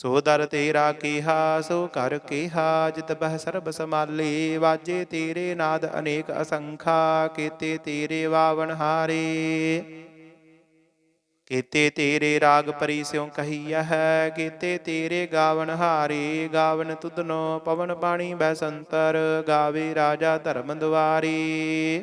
ਸੋ ਦਰ ਤੇਰਾ ਕੀਹਾ, ਸੋ ਕਰ ਕੀਹਾ, ਜਿਤ ਬਹਿ ਸਰਬ ਸਮਾਲੀ ਵਾਜੇ ਤੇਰੇ ਨਾਦ ਅਨੇਕ ਅਸੰਖਾ, ਕੀਤੇ ਤੇਰੇ ਵਾਵਨ ਹਾਰੇ। ਕੀਤੇ ਤੇਰੇ ਰਾਗ ਪਰੀ ਸਿਉ ਕਹੀਆ ਹੈ, ਕੀਤੇ ਤੇਰੇ ਗਾਵਨ ਹਾਰੇ। ਗਾਵਨ ਤੁਧਨੋ ਪਵਨ ਬਾਣੀ ਬੈ ਸੰਤਰ, ਗਾਵੇ ਰਾਜਾ ਧਰਮ ਦੁਆਰੀ।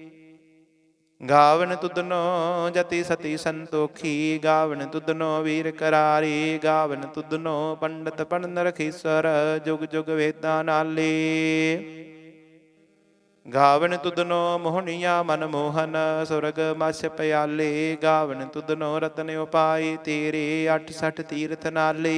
ਗਾਵਨ ਤੁਧਨੋ ਜਤੀ ਸਤੀ ਸੰਤੋਖੀ, ਗਾਵਨ ਤੁਧਨੋ ਵੀਰ ਕਰਾਰੀ, ਗਾਵਨ ਤੁਧਨੋ ਪੰਡਤ ਪੰਡ ਰਖੀਸਰ ਜੁਗ ਜੁਗ ਵੇਦਾਂ ਨਾਲੇ। ਗਾਵਨ ਤੁਧਨੋ ਮੋਹਣੀਆਂ ਮਨ ਮੋਹਨ, ਸੁਰਗ ਮਸ ਪਿਆਲੇ, ਗਾਵਨ ਤੁਧਨੋ ਰਤਨ ਉਪਾਈ, ਤੇਰੇ 68 ਤੀਰਥ ਨਾਲੇ।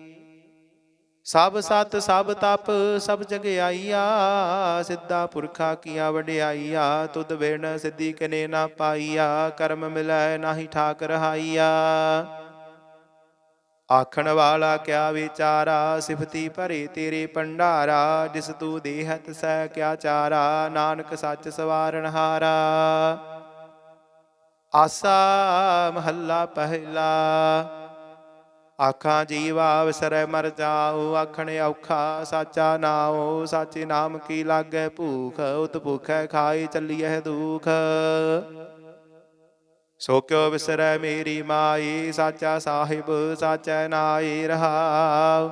ਸਭ ਸਤ, ਸਭ ਤਪ, ਸਭ ਜਗਿਆਈਆ ਸਿੱਧਾ ਪੁਰਖਾ ਕੀਆ ਵਡਿਆਈਆ, ਤੁਧ ਬਿਨ ਸਿੱਧੀ ਕਨੇ ਨਾ ਪਾਈਆ, ਕਰਮ ਮਿਲੈ ਨਾਹੀ ਠਾਕ ਰਹਾਈਆ ਆਖਣ ਵਾਲਾ ਕਿਆ ਵਿਚਾਰਾ, ਸਿਫਤੀ ਭਰੇ ਤੇਰੇ ਭੰਡਾਰਾ, ਜਿਸ ਤੂੰ ਦੇਹਤ ਸਹਿ ਕਿਆ ਚਾਰਾ, ਨਾਨਕ ਸੱਚ ਸਵਾਰਨ ਹਾਰਾ। ਆਸਾ ਮਹੱਲਾ ਪਹਿਲਾ। ਆਖਾਂ ਜੀਵਾ ਵਿਸਰੈ ਮਰ ਜਾਉ ਆਖਣ ਔਖਾ ਸਾਚਾ ਨਾਉ, ਸਾਚੇ ਨਾਮ ਕੀ ਲਾਗੈ ਭੂਖ, ਉਤ ਭੁਖੈ ਖਾਈ ਚੱਲੀਐ ਦੁਖ। ਸੋ ਕਿਉ ਵਿਸਰੈ ਮੇਰੀ ਮਾਈ, ਸਾਚਾ ਸਾਹਿਬ ਸਾਚੈ ਨਾਈ ਰਹਾਉ।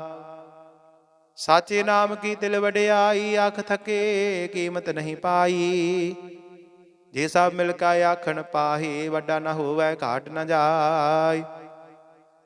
ਸਾਚੇ ਨਾਮ ਕੀ ਦਿਲ ਵਡਿਆਈ, ਅੱਖ ਥਕੇ ਕੀਮਤ ਨਹੀਂ ਪਾਈ। ਜੇ ਸਭ ਮਿਲ ਕਾ ਆਖਣ ਪਾਹੀ, ਵੱਡਾ ਨਾ ਹੋਵੇ ਘਾਟ ਨਾ ਜਾਏ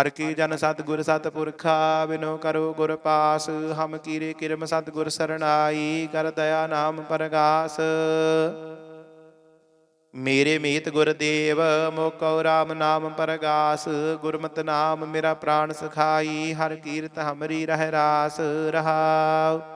ਹਰ ਕੀ ਜਨ ਸਤਿਗੁਰ ਸਤਿਪੁਰਖਾ, ਬਿਨੋ ਕਰੋ ਗੁਰ ਪਾਸ, ਹਮ ਕੀਰੇ ਕਿਰਮ ਸਤਿਗੁਰ ਸਰਣਾਈ, ਕਰ ਦਇਆ ਨਾਮ ਪਰਗਾਸ। ਮੇਰੇ ਮੀਤ ਗੁਰਦੇਵ ਮੋਕਉ ਰਾਮ ਨਾਮ ਪਰਗਾਸ, ਗੁਰਮਤਿ ਨਾਮ ਮੇਰਾ ਪ੍ਰਾਨ ਸਖਾਈ, ਹਰ ਕੀਰਤ ਹਮਰੀ ਰਹਿ ਰਾਸ, ਰਹਾਉ।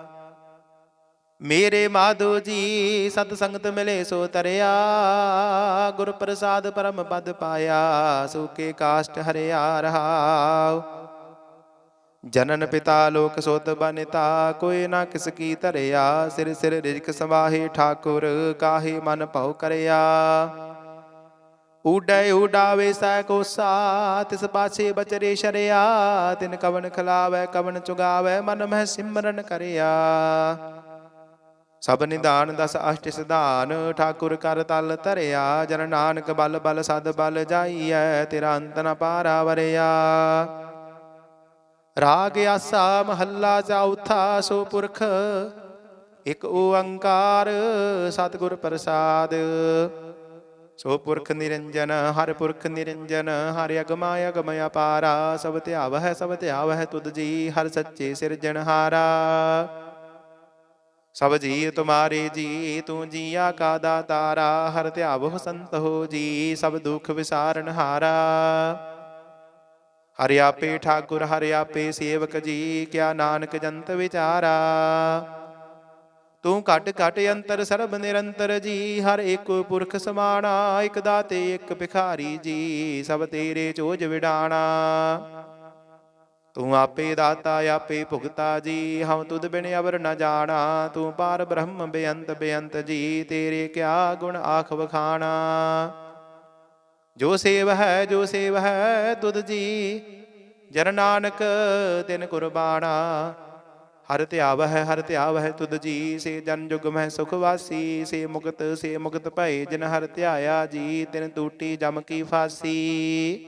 ਮੇਰੇ ਮਾਧੋ ਜੀ, ਸਤ ਸੰਗਤ ਮਿਲੇ ਸੋ ਤਰਿਆ, ਗੁਰ ਪ੍ਰਸਾਦ ਪਰਮ ਪਦ ਪਾਇਆ ਸੂਕੇ ਕਾਸ਼ਟ ਹਰਿਆ ਰਹਾਉ। ਜਨਨ ਪਿਤਾ ਲੋਕ ਸੋਤ ਬਨਿਤਾ, ਕੋਈ ਨਾ ਕਿਸ ਕੀ ਧਰਿਆ, ਸਿਰ ਸਿਰ ਰਿਜਕ ਸਵਾਹੇ ਠਾਕੁਰ, ਕਾਹੇ ਮਨ ਭਉ ਕਰਿਆ। ਉਡੈ ਉਡਾਵੇ ਸੈ ਕੋਸਾ, ਤਿਸ ਪਾਛੇ ਬਚਰੇ ਸ਼ਰਿਆ, ਤਿਨ ਕਵਨ ਖਲਾਵੇ ਕਵਨ ਚੁਗਾਵੇ, ਮਨ ਮਹਿ ਸਿਮਰਨ ਕਰਿਆ। ਸਭ ਨਿਦਾਨ ਦਸ ਅਸ਼ਟ ਸਿਧਾਨ, ਠਾਕੁਰ ਕਰ ਤਲ ਧਰਿਆ, ਜਨ ਨਾਨਕ ਬਲ ਬਲ ਸਦ ਬਲ ਜਾਈਐ, ਤੇਰਾ ਅੰਤ ਨ ਪਾਰਾ ਵਰਿਆ ਰਾਗ ਆਸਾ ਮਹੱਲਾ ਚੌਥਾ, ਸੋ ਪੁਰਖ ਇਕ ਓੰਕਾਰ, ਸਤਿਗੁਰ ਪ੍ਰਸਾਦ। ਸੋ ਪੁਰਖ ਨਿਰੰਜਨ, ਹਰ ਪੁਰਖ ਨਿਰੰਜਨ, ਹਰਿ ਅਗਮਾ ਅਗਮ ਅਪਾਰਾ, ਸਭ ਧਿਆਵ ਹੈ ਸਭ ਧਿਆਵ ਹੈ ਤੁਧ ਜੀ, ਹਰ ਸੱਚੇ ਸਿਰਜਣਹਾਰਾ। ਸਭ ਜੀ ਤੁਮਾਰੇ ਜੀ, ਤੂੰ ਜੀਆ ਕਾ ਦਾਤਾਰਾ, ਹਰ ਧਿਆਵੋ ਸੰਤ ਹੋ ਜੀ, ਸਭ ਦੁਖ ਵਿਸਾਰਨ ਹਾਰਾ। ਹਰਿ ਆਪੇ ਠਾਕੁਰ, ਹਰਿ ਆਪੇ ਸੇਵਕ ਜੀ, ਕਿਆ ਨਾਨਕ ਜੰਤ ਵਿਚਾਰਾ। ਤੂੰ ਘਟ ਘਟ ਅੰਤਰ ਸਰਬ ਨਿਰੰਤਰ ਜੀ, ਹਰ ਇੱਕ ਪੁਰਖ ਸਮਾਣਾ, ਇਕ ਦਾਤੇ, ਇੱਕ ਭਿਖਾਰੀ ਜੀ, ਸਭ ਤੇਰੇ ਚੋਜ ਵਿਡਾਣਾ। ਤੂੰ ਆਪੇ ਦਾਤਾ, ਆਪੇ ਭੁਗਤਾ ਜੀ। ਹਉ ਤੁਧ ਬਿਨ ਅਵਰ ਨ ਜਾਣਾ, ਤੂੰ ਪਾਰ ਬ੍ਰਹਮ ਬੇਅੰਤ ਬੇਅੰਤ ਜੀ। ਤੇਰੇ ਕਿਆ ਗੁਣ ਆਖ ਵਖਾਣਾ। ਜੋ ਸੇਵ ਹੈ, ਜੋ ਸੇਵ ਹੈ, ਤੁਧ ਜੀ। ਜਨ ਨਾਨਕ ਤਿਨ ਕੁਰਬਾਨਾ। ਹਰ ਧਿਆਵ ਹੈ ਹਰ ਧਿਆਵ ਹੈ ਤੁਧ ਜੀ। ਸੇ ਜਨ ਜੁਗ ਮਹਿ ਸੁਖ ਵਾਸੀ। ਸੇ ਮੁਕਤ ਸੇ ਮੁਕਤ ਭਏ ਜਿਨ ਹਰ ਧਿਆਇਆ ਜੀ। ਤਿਨ ਟੂਟੀ ਜਮ ਕੀ ਫਾਸੀ।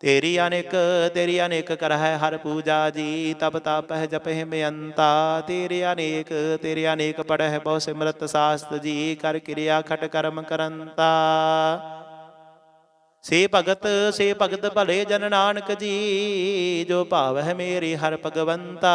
ਤੇਰੀ ਅਨੇਕ ਤੇਰੀ ਅਨੇਕ ਕਰਹਿ ਹਰ ਪੂਜਾ ਜੀ, ਤਪ ਤਪਹਿ ਜਪਹਿ ਬੇਅੰਤਾ ਤੇਰੀ ਅਨੇਕ ਤੇਰੀ ਅਨੇਕ ਪੜਹਿ ਬਹੁ ਸਿਮਰਤ ਸਾਸਤ ਜੀ, ਕਰ ਕਿਰਿਆ ਖਟ ਕਰਮ ਕਰੰਤਾ। ਸੇ ਭਗਤ ਸੇ ਭਗਤ ਭਲੇ ਜਨ ਨਾਨਕ ਜੀ, ਜੋ ਭਾਵ ਹੈ ਮੇਰੇ ਹਰ ਭਗਵੰਤਾ।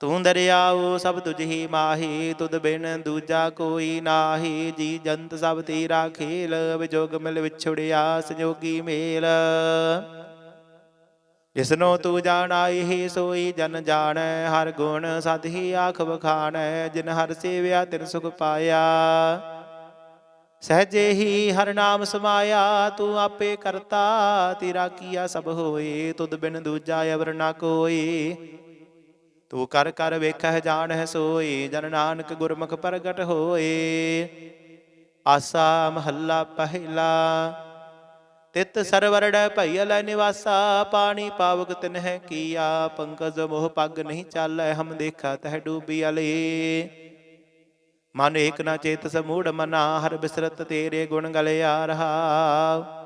ਤੂੰ ਦਰਿਆਉ ਸਭ ਤੁਝ ਹੀ ਮਾਹੀ, ਤੁਧ ਬਿਨ ਦੂਜਾ ਕੋਈ ਨਾਹੀ। ਜੀ ਜੰਤ ਸਭ ਤੇਰਾ ਖੇਲ, ਵਿਜੋਗ ਮਿਲ ਵਿਛੜਿਆ ਸੰਜੋਗੀ ਮੇਲ। ਜਿਸਨੋ ਤੂੰ ਜਾਣਾ ਇਹ ਸੋਈ ਜਨ ਜਾਣੈ, ਹਰ ਗੁਣ ਸਦ ਹੀ ਆਖ ਬਖਾਣੈ ਜਿਨ ਹਰ ਸੇਵਿਆ ਤਿਨ ਸੁਖ ਪਾਇਆ। ਸਹਜੇ ਹੀ ਹਰ ਨਾਮ ਸਮਾਇਆ, ਤੂੰ ਆਪੇ ਕਰਤਾ, ਤੇਰਾ ਕੀਆ ਸਭ ਹੋਏ, ਤੁਧ ਬਿਨ ਦੂਜਾ ਅਵਰ ਨਾ ਕੋਈ। ਤੂੰ ਕਰ ਕਰ ਵੇਖਹਿ ਜਾਣਹਿ ਸੋਈ, ਜਨ ਨਾਨਕ ਗੁਰਮੁਖ ਪ੍ਰਗਟ ਹੋਏ ਆਸਾ ਮਹੱਲਾ ਪਹਿਲਾ, ਤਿਤ ਸਰਵਰੜੈ ਭਈਲ ਨਿਵਾਸਾ, ਪਾਣੀ ਪਾਵਕ ਤਿਨਹਿ ਕੀਆ, ਪੰਕਜ ਮੋਹ ਪੱਗ ਨਹੀਂ ਚਾਲੈ, ਹਮ ਦੇਖਾ ਤਹਿ ਡੂਬੀ ਅਲੇ। ਮਨ ਏਕ ਨਾ ਚੇਤ ਸਮੂੜ ਮਨਾ, ਹਰ ਬਿਸਰਤ ਤੇਰੇ ਗੁਣ ਗਲਿਆ ਰਹਾ।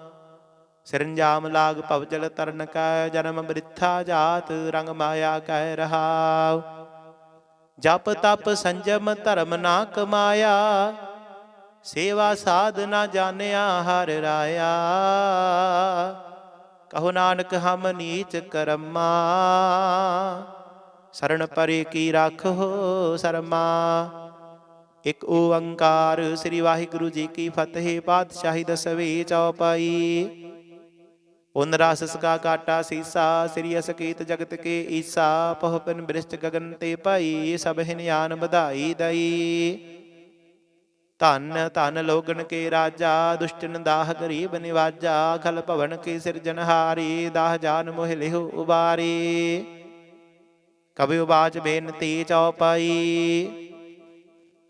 ਸਿਰੰਜਾਮ ਲਾਗ ਭਵਜਲ ਤਰਨ ਕੈ, ਜਨਮ ਬ੍ਰਿਥਾ ਜਾਤ ਰੰਗ ਮਾਇਆ ਕਹਿ ਰਹਾਉ। ਜਪ ਤਪ ਸੰਜਮ ਧਰਮ ਨਾ ਕਮਾਇਆ ਸੇਵਾ ਸਾਧ ਨਾ ਜਾਣਿਆ ਹਰ ਰਾਇਆ। ਕਹੋ ਨਾਨਕ ਹਮ ਨੀਚ ਕਰਮਾ ਸਰਣ ਪਰੇ ਕੀ ਰੱਖੋ ਸਰਮਾ। ਇਕ ਓੰਕਾਰ ਸ੍ਰੀ ਵਾਹਿਗੁਰੂ ਜੀ ਕੀ ਫਤਿਹ, ਪਾਤਸ਼ਾਹੀ ਦਸਵੇਂ ਚੌਪਾਈ ਪੁਨ ਰਸ ਸਕਾ ਕਾਟਾ ਸੀਸਾ, ਸ੍ਰੀ ਅਸਕੀਤ ਜਗਤ ਕੇ ਈਸਾ, ਪਹੁ ਪਿਨ ਬ੍ਰਿਸ਼ਟ ਗਗਨ ਤੇ ਭਾਈ, ਸਭ ਹਿਨਿਆਨ ਵਧਾਈ ਦਈ। ਧਨ ਧਨ ਲੋਗਨ ਕੇ ਰਾਜਾ, ਦੁਸ਼ਟਨ ਦਾਹ ਗਰੀਬ ਨਿਵਾਜਾ, ਖਲ ਭਵਨ ਕੀ ਸਿਰਜਨਹਾਰੀ ਦਾਹ ਜਾਨ ਮੋਹ ਲਿਹੁ ਉਬਾਰੀ। ਕਬਿ ਉਬਾਚ ਬੇਨਤੀ ਚਉਪਾਈ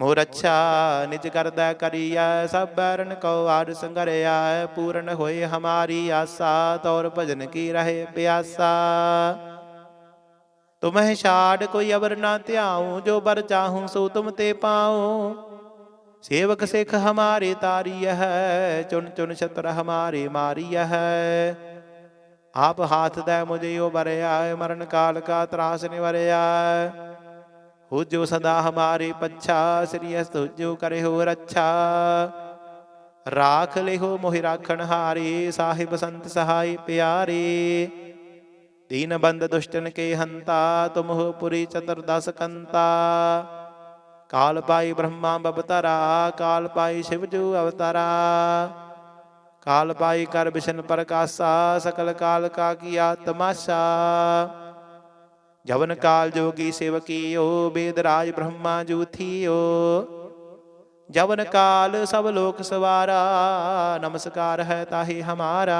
मोर अच्छा निज कर करिया, सब बैरन को आर संगरिया पूर्ण होए हमारी आशा, तौर भजन की रहे प्यासा। तुम्हें शाड कोई अवर ना त्याऊ, जो बर चाहूँ सो तुम ते पाऊ। सेवक सिख हमारे तारी है, चुन चुन शत्र हमारे मारी है। आप हाथ दे मुझे ओ बरया मरण काल का त्रास निवरया ਹੋ ਜੋ ਸਦਾ ਹਮਾਰੇ ਪੱਛਾ ਸ੍ਰੀ ਅਸਤੁ ਜੋ ਕਰੇ ਹੋ ਰੱਛਾ ਰਾਖ ਲਿਹੋ ਮੋਹਿ ਰਾਖਣ ਹਾਰੇ ਸਾਹਿਬ ਸੰਤ ਸਹਾਈ ਪਿਆਰੇ ਦੀਨ ਬੰਦ ਦੁਸ਼ਟਨ ਕੇ ਹੰਤਾ ਤੁਮ ਹੋ ਪੁਰੀ ਚਤੁਰਦਸ ਕੰਤਾ ਕਾਲ ਪਾਈ ਬ੍ਰਹਮਾ ਬਵਤਾਰਾ ਕਾਲ ਪਾਈ ਸ਼ਿਵ ਜੂ ਅਵਤਾਰਾ ਕਾਲ ਪਾਈ ਕਰ ਬਿਸ਼ਨ ਪ੍ਰਕਾਸ਼ਾ ਸਕਲ ਕਾਲ ਕਾ ਕੀਆ ਤਮਾਸ਼ਾ ਜਵਨ ਕਾਲ ਜੋਗੀ ਸੇਵਕੀਓ ਬੇਦ ਰਾਜ ਬ੍ਰਹਮਾ ਜੂਥੀਓ ਜਵਨ ਕਾਲ ਸਭ ਲੋਕ ਸਵਾਰਾ ਨਮਸਕਾਰ ਹੈ ਤਾਹੀ ਹਮਾਰਾ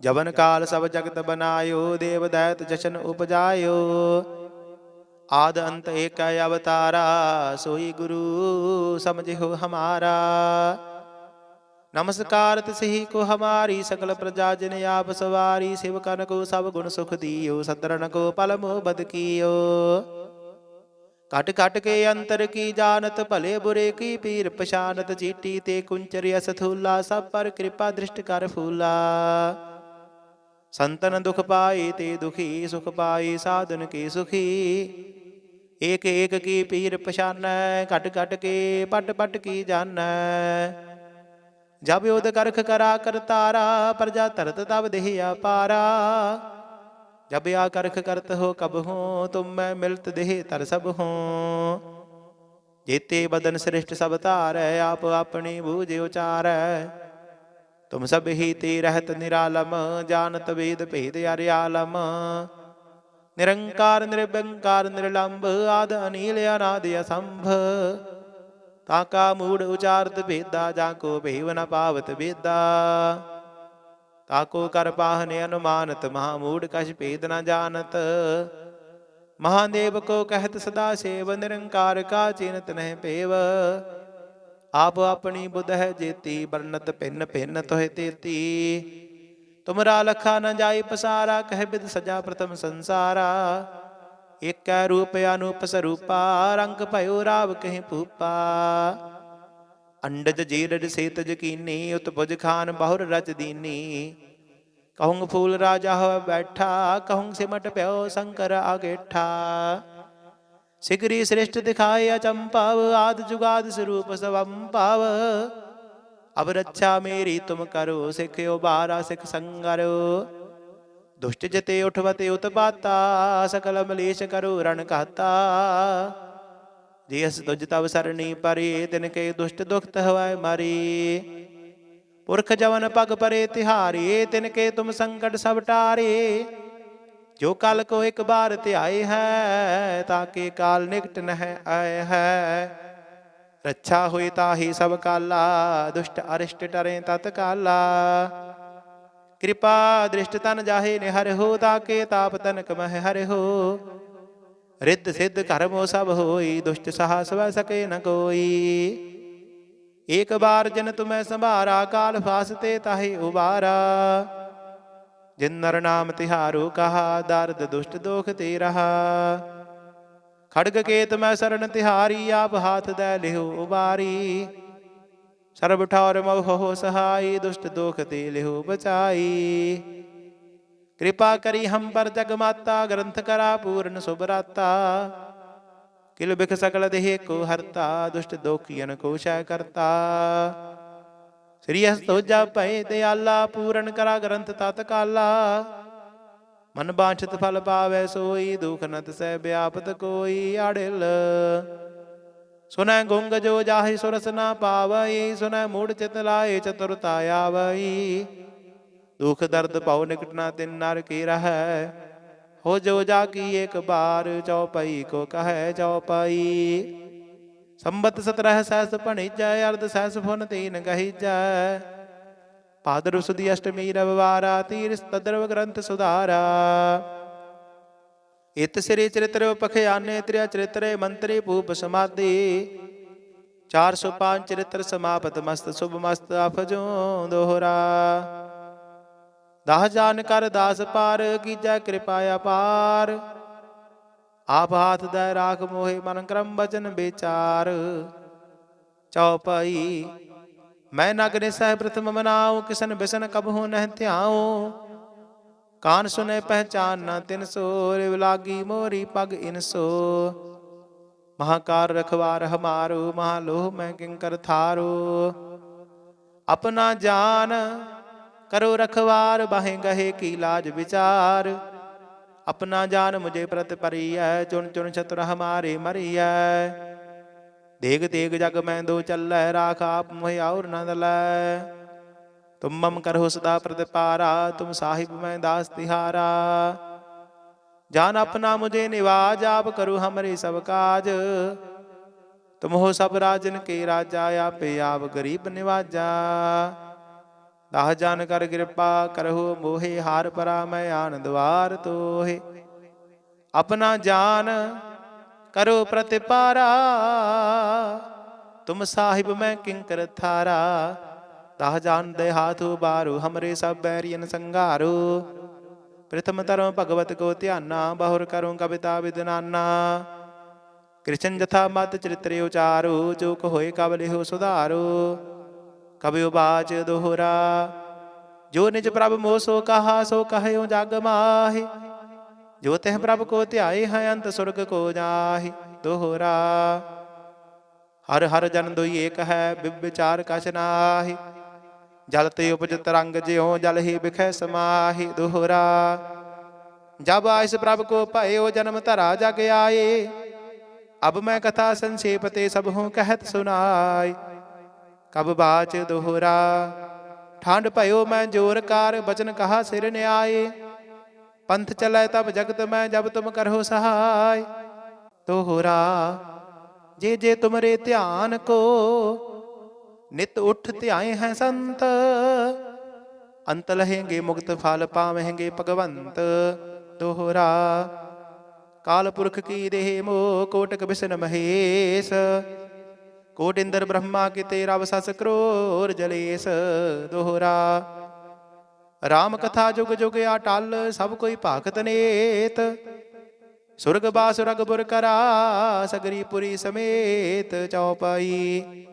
ਜਵਨ ਕਾਲ ਸਭ ਜਗਤ ਬਨਾਇਓ ਦੇਵ ਦੈਤ ਜਸ਼ਨ ਉਪਜਾਇਓ ਆਦ ਅੰਤ ਏਕ ਅਵਤਾਰਾ ਸੋਈ ਗੁਰੂ ਸਮਝਿਓ ਹਮਾਰਾ ਨਮਸਕਾਰ ਤਿਸਹੀ ਕੋ ਹਮਾਰੀ ਸਕਲ ਪ੍ਰਜਾ ਜਿਨ ਆਪ ਸਵਾਰੀ, ਸਿਵ ਸਿਵਕਨ ਕੋ ਸਭ ਗੁਣ ਸੁਖ ਦਿਓ, ਸਤਰਨ ਕੋ ਪਲ ਮੋਹ ਬਦ ਕੀਓ। ਕਟ ਕਟ ਕੇ ਅੰਤਰ ਕੀ ਜਾਣਤ, ਭਲੇ ਬੁਰੇ ਕੀ ਪੀਰ ਪਛਾਨਤ, ਚੀਟੀ ਤੇ ਕੁੰਚਰਿ ਅਸਥੂਲਾ ਸਭ ਪਰ ਕਿਰਪਾ ਦ੍ਰਿਸ਼ਟ ਕਰ ਫੂਲਾ। ਸੰਤਨ ਦੁਖ ਪਾਏ ਤੇ ਦੁਖੀ, ਸੁਖ ਪਾਏ ਸਾਧਨ ਕੇ ਸੁਖੀ। ਏਕ ਏਕ ਕੀ ਪੀਰ ਪਛਾਨੈ, ਘਟ ਘਟ ਕੇ ਪਟ ਪਟ ਕੀ ਜਾਣੈ। ਜਬ ਉਦ ਕਰਖ ਕਰਾ ਕਰਤਾਰਾ ਪ੍ਰਜਾ ਧਰਤ ਤਬ ਦੇਹ ਆਪਾਰਾ ਜਬ ਆ ਕਰਖ ਕਰਤ ਹੋ ਕਬ ਹੋ, ਤੁਮ ਮੈਂ ਮਿਲਤ ਦੇਹ ਤਰ ਸਭ ਹੋ। ਜੇਤੇ ਬਦਨ ਸ੍ਰਿਸ਼ਟ ਸਭ ਧਾਰੈ, ਆਪ ਆਪਣੀ ਬੂਝ ਉਚਾਰੈ। ਤੁਮ ਸਭ ਹੀ ਤੇ ਰਹਿਤ ਨਿਰਾਲਮ, ਜਾਣਤ ਵੇਦ ਭੇਦ ਅਰਿਆਲਮ। ਨਿਰੰਕਾਰ ਨਿਰਬੰਕਾਰ ਨਿਰਲੰਭ, ਆਦ ਅਨੀਲ, ਅਨਾਦ ਅਸੰਭ। ਤਾਕਾ ਮੂੜ ਉਚਾਰਤ ਭੇਦਾ, ਜਾਂ ਕੋ ਭੇਵ ਨ ਪਾਵਤ ਵੇਦਾ ਤਾਕੋ ਕਰ ਪਾਹਨ ਅਨੁਮਾਨਤ, ਮਹਾ ਮੂੜ ਕਛ ਭੇਦ ਨ ਜਾਣਤ। ਮਹਾਦੇਵ ਕੋ ਕਹਿਤ ਸਦਾ ਸੇਵ, ਨਿਰੰਕਾਰ ਕਾ ਚਿੰਤ ਨਹਿ ਪੇਵ ਆਪ ਆਪਣੀ ਬੁੱਧ ਹੈ ਜੇਤੀ ਬਰਨਤ ਪਿੰਨ ਪਿੰਨ ਤੋਹਿ ਤੇਤੀ। ਤੁਮਰਾ ਲਖਾ ਨ ਜਾਈ ਪਸਾਰਾ, ਕਹਿ ਬਿਦ ਸਜਾ ਪ੍ਰਥਮ ਸੰਸਾਰਾ। ਏਕੈ ਰੂਪ ਅਨੂਪ ਸਰੂਪਾ, ਰੰਗ ਭਇਓ ਰਾਵ ਕਹੀਂ ਭੂਪਾ। ਅੰਡਜ ਜੀਰਜ ਸੇਤਜ ਕੀਨੀ ਉਤਪੁਜ ਖਾਨ ਬਹੁਰ ਰਚ ਦੀਨੀ। ਕਹੂੰ ਫੂਲ ਰਾਜਾ ਹੋਇ ਬੈਠਾ ਕਹੂੰ ਸਿਮਟ ਪਿਓ ਸ਼ੰਕਰ ਆਗੇਠਾ ਸਿਗਰੀ ਸ੍ਰਿਸ਼ਟ ਦਿਖਾਏ ਅਚੰਪਵ ਆਦ ਜੁਗਾਦ ਸਰੂਪ ਸਵੰ ਪਾਵ ਅਬ ਰੱਛਾ ਮੇਰੀ ਤੁਮ ਕਰੋ, ਸਿਖਿਓ ਬਾਰਾ ਸਿਖ ਸੰਗਰੋ। ਦੁਸ਼ਟ ਜਤੇ ਉਠਵਤੇ ਉਤਪਾਤਾ ਸਕਲ ਮਲੇਸ਼ ਕਰੋ ਰਣ ਘਾਤਾ। ਜੇ ਅਸ ਤੁਜ ਤਵ ਸਰਣੀ ਪਰੇ, ਤਿਨ ਕੇ ਦੁਸ਼ਟ ਦੁਖਤ ਹਵਾਏ ਮਾਰੀ। ਪੁਰਖ ਜਵਨ ਪਗ ਪਰੇ ਤਿਹਾਰੀ, ਤਿਨ ਕੇ ਤੁਮ ਸੰਕਟ ਸਭ ਟਾਰੇ। ਜੋ ਕਲ ਕੋ ਇੱਕ ਬਾਰ ਧਿਆਏ ਹੈ ਤਾਕੇ ਕਾਲ ਨਿਕਟ ਨਹਿ ਆਏ ਹੈ। ਰੱਛਾ ਹੋਈ ਤਾਹੀ ਸਭ ਕਾਲਾ, ਦੁਸ਼ਟ ਅਰਿਸ਼ਟ ਟਰੇ ਤਤ ਕਾਲਾ। ਕਿਰਪਾ ਦ੍ਰਿਸ਼ਟ ਤਨ ਜਾਹੇ ਨੇ ਤਾਕੇ ਤਾਪ ਤਨਕ ਮਹਿ ਹਰਿ ਹੋ। ਰਿੱਧ ਸਿੱਧ ਕਰਮੋ ਸਭ ਹੋਈ, ਦੁਸ਼ਟ ਸਹਾ ਸਵੈ ਸਕੇ ਨ ਕੋਈ। ਏਕ ਬਾਰ ਜਨ ਤੁਮੈ ਸੰਭਾਰਾ, ਕਾਲ ਫਾਸਤੇ ਤਾਹੇ ਉਬਾਰਾ। ਜਿਨ ਨਰ ਨਾਮ ਤਿਹਾਰੂ ਕਹਾ, ਦਰਦ ਦੁਸ਼ਟ ਦੋਖ ਤੇ ਰਹਾ। ਖੜਗ ਕੇਤ ਮੈਂ ਸਰਣ ਤਿਹਾਰੀ, ਆਪ ਹਾਥ ਦੈ ਲਿਹੁ ਉਬਾਰੀ। ਸਰਬ ਠੌਰ ਮੋਹ ਹੋ ਸਹਾਈ, ਦੁਸ਼ਟ ਦੋਖ ਤੇ ਲਿਹੁ ਬਚਾਈ। ਕਿਰਪਾ ਕਰੀ ਹਮ ਪਰ ਜਗ ਮਾਤਾ, ਗ੍ਰੰਥ ਕਰਾ ਪੂਰਨ ਸੁਭਰਾਤਾ ਕਿਲ ਬਿਖ ਸਕਲ ਦੇਹ ਕੋ ਹਰਤਾ, ਦੁਸ਼ਟ ਦੋਖੀਨ ਕੋ ਸ਼ੈ ਕਰਤਾ। ਸ੍ਰੀ ਹਸਤੋਜਾ ਭਏ ਦਿਆਲਾ, ਪੂਰਨ ਕਰਾ ਗ੍ਰੰਥ ਤਤ ਕਾਲਾ। ਮਨ ਬਾਛਤ ਫਲ ਪਾਵੇ ਸੋਈ, ਦੁਖ ਨਤ ਸਹਿ ਵਿਆਪਤ ਕੋਈ, ਆੜਿਲ। ਸੁਨੈ ਗੁੰਗ ਜੋ ਜਾਹੇ ਸੁਰਸ ਨਾ ਪਾਵਈ, ਸੁਨੈ ਮੂੜ ਚਿਤ ਲਾਏ ਚਤੁਰਤਾ ਆਵਈ। ਦੁਖ ਦਰਦ ਭਉ ਨਿਕਟ ਨਾ ਤਿਨ ਨਰ ਕੀ ਰਹੈ। ਹੋ ਜੋ ਜਾ ਕੀ ਇੱਕ ਬਾਰ, ਚਉਪਈ ਕੋ ਕਹੈ ਚਉਪਈ। ਸੰਬਤ ਸਤਰਹ ਸਹਿਸ ਭਣੀਜੈ, ਅਰਧ ਸਹਿਸ ਫੁਨ ਤੀਨ ਗਹੀਜੈ। ਭਾਦਰ ਸੁਦੀ ਅਸ਼ਟਮੀ ਰਵਵਾਰਾ ਤੀਰਸ ਤਦਰਵ ਗ੍ਰੰਥ ਸੁਧਾਰਾ। ਇਤ ਸ੍ਰੀ ਚਰਿਤ੍ਰ ਪਖਿਆਨੇ ਤ੍ਰਿਆ ਚਰਿਤਰੇ ਮੰਤਰੀ ਭੂਪ ਸਮਾਧੀ। 405 ਚਰਿਤ੍ਰ ਸਮਾਪਤ, ਮਸਤ ਸੁਭ ਮਸਤ ਅਫਜੋ ਦੋਹਰਾ। ਦਾਸ ਜਾਨ ਕਰ ਦਾਸ ਪਾਰ, ਕੀਜੈ ਕਿਰਪਾ ਅਪਾਰ। ਆਪ ਹਾਥ ਦੈ ਰਾਖ ਮੋਹਿ, ਮਨ ਕਰਮ ਬਚਨ ਵਿਚਾਰ। ਚਉਪਈ ਮੈਂ ਨਗਰੇ ਸਹਿ ਪ੍ਰਥਮ ਮਨਾਉ, ਕਿਸਨ ਬਿਸਨ ਕਬਹੁ ਨਹਿ ਧਿਆਉ। ਕਾਨ ਸੁਨੇ ਪਹਿਚਾਨ ਨਾ ਤਿਨ ਸੋਰ, ਲਾਗੀ ਮੋਰੀ ਪਗ ਇਨਸੋ ਮਹਾਕਾਰ ਰਖਵਾਰ ਹਮਾਰੂ ਮਹਾ ਲੋਹ ਮੈਂ ਕਿੰਕਰ ਥਾਰੂ। ਆਪਣਾ ਜਾਨ ਕਰੋ ਰਖਵਾਰ, ਬਾਹੇ ਗਹੇ ਕੀ ਲਾਜ ਵਿਚਾਰ। ਆਪਣਾ ਜਾਨ ਮੁਝੇ ਪ੍ਰਤ ਪਰੀਐ ਚੁਣ ਚੁਣ ਛਤਰ ਹਮਾਰੇ ਮਰੀਐ। ਦੇਗ ਤੇਗ ਜਗ ਮੈਂ ਦੋ ਚੱਲੈ, ਰਾਖ ਆਪ ਮਹਿ ਔਰ ਨੰਦ ਲੈ ਤੁਮ ਮਮ ਕਰਹੁ ਸਦਾ ਪ੍ਰਤਿਪਾਰਾ, ਤੁਮ ਸਾਹਿਬ ਮੈਂ ਦਾਸ ਤਿਹਾਰਾ। ਜਾਨ ਆਪਣਾ ਮੁਝੇ ਨਿਵਾਜ, ਆਪ ਕਰੋ ਹਮਰੇ ਸਭ ਕਾਜ। ਤੁਮ ਹੋ ਸਭ ਰਾਜਨ ਕੇ ਰਾਜਾ ਆਪੇ ਆਪ ਗਰੀਬ ਨਿਵਾਜਾ। ਦਾਹ ਜਾਨ ਕਰ ਕਿਰਪਾ, ਕਰਹੋ ਮੋਹੇ, ਹਾਰ ਪਰਾ ਮੈਂ ਆਨੰਦਵਾਰ ਤੋਹੇ। ਆਪਣਾ ਜਾਨ ਕਰੋ ਪ੍ਰਤਿਪਾਰਾ, ਤੁਮ ਸਾਹਿਬ ਮੈਂ ਕਿੰਕਰ ਥਾਰਾ। ਤਹ ਜਾਨ ਦੇ ਹਾਥੂ ਬਾਰੂ, ਹਮਰੇ ਸਭ ਬੈਰੀਨ ਸੰਘਾਰੂ। ਪ੍ਰਥਮ ਤਰਮ ਭਗਵਤ ਕੋ ਧਿਆਨਾ, ਬਹੁਰ ਕਰੂੰ ਕਵਿਤਾ ਵਿਦਨਾਨਾ। ਕ੍ਰਿਸ਼ਨ ਜਥਾ ਮਤ ਚਰਿਤ੍ਰੇ ਉਚਾਰੂ, ਚੁਕ ਹੋਏ ਕਬਲੇ ਹੋ ਸੁਧਾਰੂ। ਕਬਿਉ ਬਾਚ ਦੋਹਰਾ, ਜੋ ਨਿਜ ਪ੍ਰਭ ਮੋ ਸੋ ਕਹਾ, ਸੋ ਕਹਿਓ ਜਗ ਮਾਹੀ। ਜੋ ਤਹਿ ਪ੍ਰਭ ਕੋ ਧਿਆਏ ਹੈ, ਅੰਤ ਸੁਰਗ ਕੋ ਜਾਹੀ, ਦੋਹਰਾ। ਹਰ ਹਰ ਜਨ ਦੋਈ ਏਕ ਹੈ, ਬਿਬ ਵਿਚਾਰ ਜਲ ਤੇ ਉਪਜ ਤਰੰਗ ਜਿਉ ਜਲ ਹੀ ਬਿਖੈ ਸਮਾਹੀ ਦੋਹਰਾ। ਜਬ ਆਇਸ ਪ੍ਰਭ ਕੋ ਭਇਓ ਜਨਮ ਧਰਾ ਜਗ ਆਏ, ਅਬ ਮੈਂ ਕਥਾ ਸੰਖੇਪ ਤੇ ਸਭ ਹੂੰ ਕਹਿਤ ਸੁਨਾਈ ਕਬ ਬਾਚ ਦੋਹਰਾ ਠੰਡ ਭਇਓ ਮੈਂ ਜੋਰ ਕਾਰ ਬਚਨ ਕਹਾ ਸਿਰ ਨਿਆਏ। ਪੰਥ ਚਲੇ ਤਬ ਜਗਤ ਮੈਂ ਜਬ ਤੁਮ ਕਰੋ ਸਹਾय ਤੋਹਰਾ ਜੇ ਜੇ ਤੁਮਰੇ ਧਿਆਨ ਕੋ ਨਿਤ ਉਠ ਧਿਆਏ ਹੈ ਸੰਤ। ਅੰਤ ਲਹੇਂਗੇ ਮੁਕਤ ਫਲ ਪਾਵਹਿੰਗੇ ਭਗਵੰਤ। ਦੋਹਰਾ, ਕਾਲ ਪੁਰਖ ਕੀ ਦੇਹ ਮੋ ਕੋਟਕ ਬਿਸਨ ਮਹੇਸ਼। ਕੋਟ ਇੰਦਰ ਬ੍ਰਹਮਾ ਕਿਤੇ ਰਵ ਸਸ ਕਰੋਰ ਜਲੇਸ। ਦੋਹਰਾ ਰਾਮ ਕਥਾ ਜੁਗ ਜੁਗ ਆਟਲ ਸਭ ਕੋਈ ਭਾਗਤ ਨੇਤ। ਸੁਰਗ ਬਾਸ ਰਗਬੁਰ ਕਰਾ ਸਗਰੀ ਪੁਰੀ ਸਮੇਤ ਚੌਪਾਈ।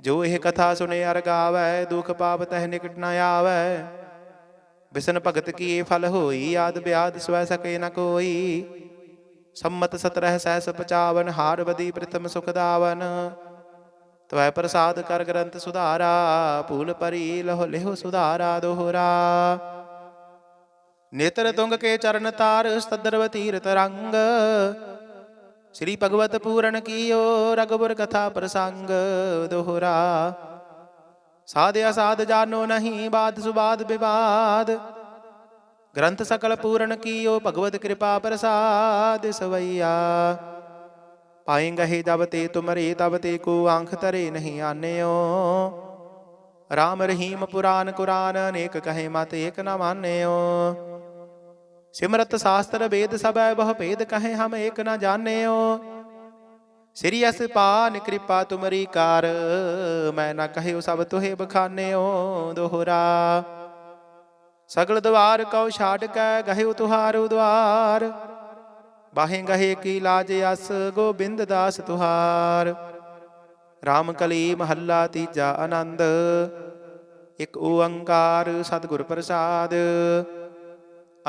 ਜੋ ਇਹ ਕਥਾ ਸੁਨੇ ਅਰ ਗਾਵੈ, ਦੁਖ ਪਾਪ ਤਹਿ ਨਿਕਟ ਨ ਆਵੈ। ਬਿਸਨ ਭਗਤ ਕੀ ਇਹ ਫਲ ਹੋਈ, ਆਦ ਬਿਆਦ ਸਵੈ ਸਕੇ ਨ ਕੋਈ। ਸੰਮਤ ਸਤਰਹ ਸਹਿਸ ਪਚਾਵਨ, ਹਾਰ ਬਦੀ ਪ੍ਰਥਮ ਸੁਖ ਦਾਵਨ। ਤਵੈ ਪ੍ਰਸਾਦ ਕਰ ਗ੍ਰੰਥ ਸੁਧਾਰਾ, ਭੂਲ ਪਰੀ ਲਹੁ ਲਿਹੁ ਸੁਧਾਰਾ ਦੋਹਰਾ। ਨੇਤਰ ਤੁੰਗ ਕੇ ਚਰਨ ਤਾਰ ਸਤਦਰਵ ਤੀਰਤ ਰੰਗ। ਸ੍ਰੀ ਭਗਵਤ ਪੂਰਨ ਕੀਓ ਰਗਬੁਰ ਕਥਾ ਪ੍ਰਸੰਗ ਦੋਹਰਾ। ਸਾਧ ਅਸਾਧ ਜਾਨੋ ਨਹੀਂ ਬਾਦ ਸੁਬਾਦ ਵਿਵਾਦ ਗ੍ਰੰਥ ਸਕਲ ਪੂਰਨ ਕੀਓ ਭਗਵਤ ਕਿਰਪਾ ਪ੍ਰਸਾਦ ਸਵਈਆ। ਪਾਏਂਗਹਿ ਜਬ ਤੇ ਤੁਮਰੇ ਤਬ ਤੇ ਕੋ ਆਂਖ ਤਰੇ ਨਹੀਂ ਆਨਿਓ। ਰਾਮ ਰਹੀਮ ਪੁਰਾਨ ਕੁਰਾਨ ਅਨੇਕ ਕਹੇ ਮਤ ਏਕ ਨ ਮਾਨਿਓ। ਸਿਮਰਤ ਸ਼ਾਸਤਰ ਵੇਦ ਸਭੈ ਬਹੁ ਭੇਦ ਕਹੇ ਹਮ ਏਕ ਨ ਜਾਣਿਓ। ਸ੍ਰੀ ਅਸ ਪਾਨ ਕਿਰਪਾ ਤੁਮਰੀ ਕਾਰ, ਮੈਂ ਨਾ ਕਹਿਓ ਸਭ ਤੁਹੇ ਬਖਾਨਿਓ ਦੋਹਰਾ। ਸਗਲ ਦਵਾਰ ਕਉ ਛਾੜ ਕੈ, ਗਹਿਓ ਤੁਹਾਰੂ ਦਵਾਰ। ਬਾਹੇ ਗਹੇ ਕੀ ਲਾਜ ਅਸ, ਗੋਬਿੰਦ ਦਾਸ ਤੁਹਾਰ। RAM ਕਲੀ ਮਹੱਲਾ ਤੀਜਾ ਆਨੰਦ, ਇਕ ਓੰਕਾਰ ਸਤਿਗੁਰ ਪ੍ਰਸਾਦ।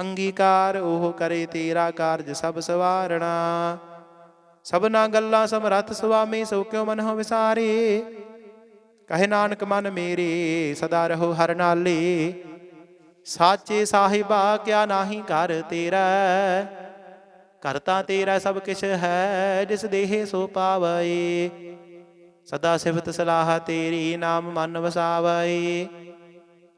ਅੰਗੀਕਾਰ, ਉਹ ਕਰੇ ਤੇਰਾ ਕਾਰਜ ਸਭ ਸਵਾਰਣਾ। ਸਭਨਾ ਗੱਲਾਂ ਸਮਰੱਥ ਸੁਆਮੀ, ਸੋ ਕਿਉ ਮਨ ਹੋ ਵਿਸਾਰੇ? ਕਹੇ ਨਾਨਕ, ਮਨ ਮੇਰੇ, ਸਦਾ ਰਹੋ ਹਰ ਨਾਲੇ। ਸਾਚੇ ਸਾਹਿਬਾ, ਕਿਆ ਨਾਹੀ ਕਰ ਤੇਰਾ? ਕਰਤਾ ਤੇਰਾ ਸਭ ਕਿਛ ਹੈ, ਜਿਸ ਦੇਹ ਸੋ ਪਾਵੈ। ਸਦਾ ਸਿਫਤ ਸਲਾਹ ਤੇਰੀ, ਨਾਮ ਮਨ ਵਸਾਵੈ।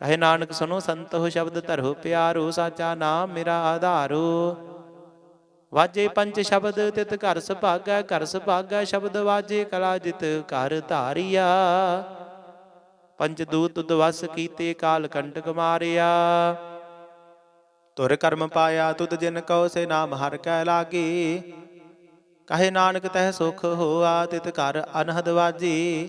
ਕਹੇ ਨਾਨਕ ਸੁਨੋ ਸੰਤੋ ਸ਼ਬਦ ਧਰੋ ਪਿਆਰੋ, ਸਾਚਾ ਨਾਮ ਮੇਰਾ ਆਧਾਰੋ। ਵਾਜੇ ਪੰਜ ਸ਼ਬਦ ਤਿਤ ਘਰ ਸੁਭਾਗੈ ਘਰ ਸੁਭਾਗੈ ਸ਼ਬਦ ਵਾਜੇ ਕਲਾ ਜਿਤ ਘਰ ਧਾਰਿਆ। ਪੰਜ ਦੂਤ ਦਵਸ ਕੀਤੇ ਕਾਲ ਕੰਟਕ ਮਾਰਿਆ। ਤੁਰ ਕਰਮ ਪਾਇਆ ਤੁਧ ਜਿਨ ਕਉ ਸੇ ਨਾਮ ਹਰ ਕੈ ਲਾਗੀ। ਕਹੇ ਨਾਨਕ ਤਹਿ ਸੁਖ ਹੋਆ ਤਿਤ ਘਰ ਅਨਹਦ ਵਾਜੀ।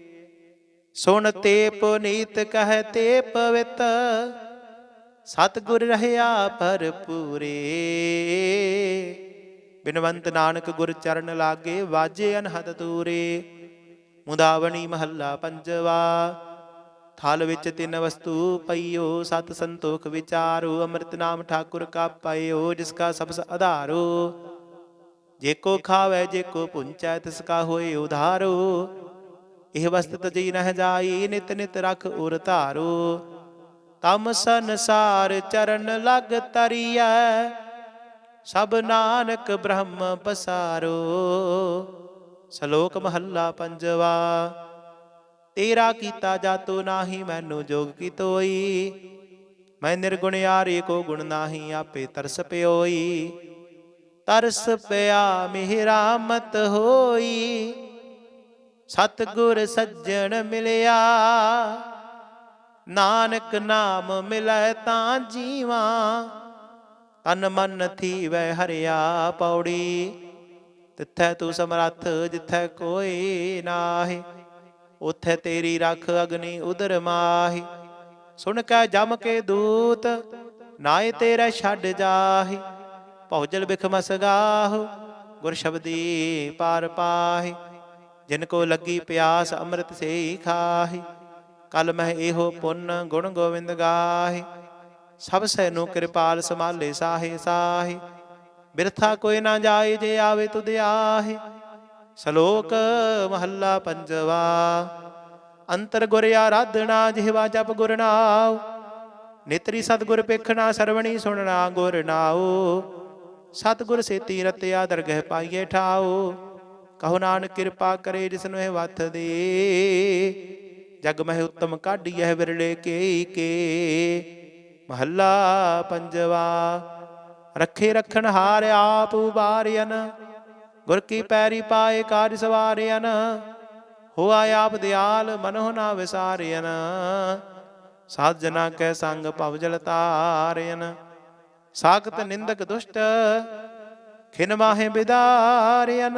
ਸੁਣ ਤੇ ਪੁਨੀਤ ਕਹਤੇ ਪਵਿੱਤ। ਸਤਿਗੁਰ ਰਹਿਆ ਪਰ ਪੂਰੇ ਬਿਨਵੰਤ ਨਾਨਕ ਗੁਰ ਚਰਨ ਲਾਗੇ ਵਾਜੇ ਅਨਹਦ ਤੂਰੇ ਮੁਦਾਵਣੀ ਮਹੱਲਾ ਪੰਜਵਾ। ਥਲ ਵਿੱਚ ਤਿੰਨ ਵਸਤੂ ਪਈਓ ਸਤ ਸੰਤੋਖ ਵਿਚਾਰੋ ਅੰਮ੍ਰਿਤ ਨਾਮ ਠਾਕੁਰ ਕਾ ਪਾਇਓ ਜਿਸ ਕਾ ਸਬਸ ਆਧਾਰੋ ਜੇ ਕੋ ਖਾਵੇ ਜੇ ਕੋ ਪੁੰਚੈ ਤਿਸ ਕਾ ਹੋਏ ਉਧਾਰੋ। ਇਹ ਵਸਤ ਤਜੀ ਨਹਿ ਜਾਈ, ਨਿਤ ਨਿਤ ਰਖ ਉਰ ਧਾਰੂ। ਤਮ ਸੰਸਾਰ ਚਰਨ ਲਗ ਤਰੀਐ, ਸਭ ਨਾਨਕ ਬ੍ਰਹਮ ਪਸਾਰੋ। ਸ਼ਲੋਕ ਮਹੱਲਾ ਪੰਜਵਾ, ਤੇਰਾ ਕੀਤਾ ਜਾਤੋ ਨਾਹੀ, ਮੈਨੂੰ ਜੋਗ ਕੀ ਤੋਈ। ਮੈਂ ਨਿਰਗੁਣ ਯਾਰੇ ਕੋ ਗੁਣ ਨਾਹੀ, ਆਪੇ ਤਰਸ ਪਿਓਈ। ਤਰਸ ਪਿਆ ਮਿਹਰਾ ਮਤ ਹੋਈ। ਸਤਗੁਰ ਸੱਜਣ ਮਿਲਿਆ। ਨਾਨਕ ਨਾਮ ਮਿਲੈ ਤਾਂ ਜੀਵਾ। ਤਨ ਮਨ ਥੀਵੈ ਹਰਿਆ ਪੌੜੀ। ਤਿੱਥੈ ਤੂੰ ਸਮਰੱਥ ਜਿੱਥੈ ਕੋਈ ਨਾਹੀ। ਉਥੇ ਤੇਰੀ ਰੱਖ ਅਗਨੀ ਉਦਰ ਮਾਹੀ। ਸੁਣ ਕੇ ਜਮ ਕੇ ਦੂਤ ਨਾਏ ਤੇਰਾ ਛੱਡ ਜਾਹੀ। ਭੌਜਲ ਬਿਖ ਮਸਗਾਹੁ ਗੁਰ ਸ਼ਬਦੀ ਪਾਰ ਪਾਹੀ। ਜਿਨ ਕੋ ਲੱਗੀ ਪਿਆਸ ਅੰਮ੍ਰਿਤ ਸੇ ਖਾਹੀ, ਕਲ ਮਹਿ ਇਹੋ ਪੁੰਨ ਗੁਣ ਗੋਵਿੰਦ ਗਾਹੀ। ਸਭ ਸੈ ਨੂੰ ਕਿਰਪਾਲ ਸਮਾਲੇ ਸਾਹੇ ਸਾਹੇ। ਬਿਰਥਾ ਕੋਈ ਨਾ ਜਾਏ ਜੇ ਆਵੇ ਤੁਧ ਆਹੇ। ਸ਼ਲੋਕ ਮਹੱਲਾ ਪੰਜਵਾ, ਅੰਤਰ ਗੁਰ ਆਰਾਧਨਾ ਜਿਹਵਾ ਜਪ ਗੁਰ ਨਾਉ। ਨੇਤਰੀ ਸਤਗੁਰ ਪੇਖਣਾ ਸਰਵਣੀ ਸੁਣਨਾ ਗੁਰ ਨਾਉ। ਸਤਗੁਰ ਸੇਤੀ ਰਤਿਆ ਦਰਗਹਿ ਪਾਈਏ ਠਾਉ। ਕਹੋ ਨਾਨਕ ਕਿਰਪਾ ਕਰੇ ਜਿਸਨੂੰ ਇਹ ਵਥ ਦੇ। ਜਗ ਮਹਿ ਉਤਮ ਕਾਢੀਐ ਵਿਰਲੇ ਕੇ ਕੇ। ਮਹੱਲਾ ਪੰਜਵਾ, ਰੱਖੇ ਰੱਖਣ ਹਾਰ ਆਪ ਉਬਾਰਿਆਨ ਗੁਰ ਕੀ ਪੈਰੀ ਪਾਏ ਕਾਜ ਸਵਾਰਿਆਨ ਹੋਆ ਆਪ ਦਿਆਲ ਮਨੋ ਨਾ ਵਿਸਾਰਿਆਨ ਸਾਧ ਜਨਾ ਕੈ ਸੰਗ ਭਵ ਜਲ ਤਾਰਿਆਨ ਸਾਖਤ ਨਿੰਦਕ ਦੁਸ਼ਟ ਖਿਨ ਮਾਹੇ ਬਿਦਾਰਿਆਨ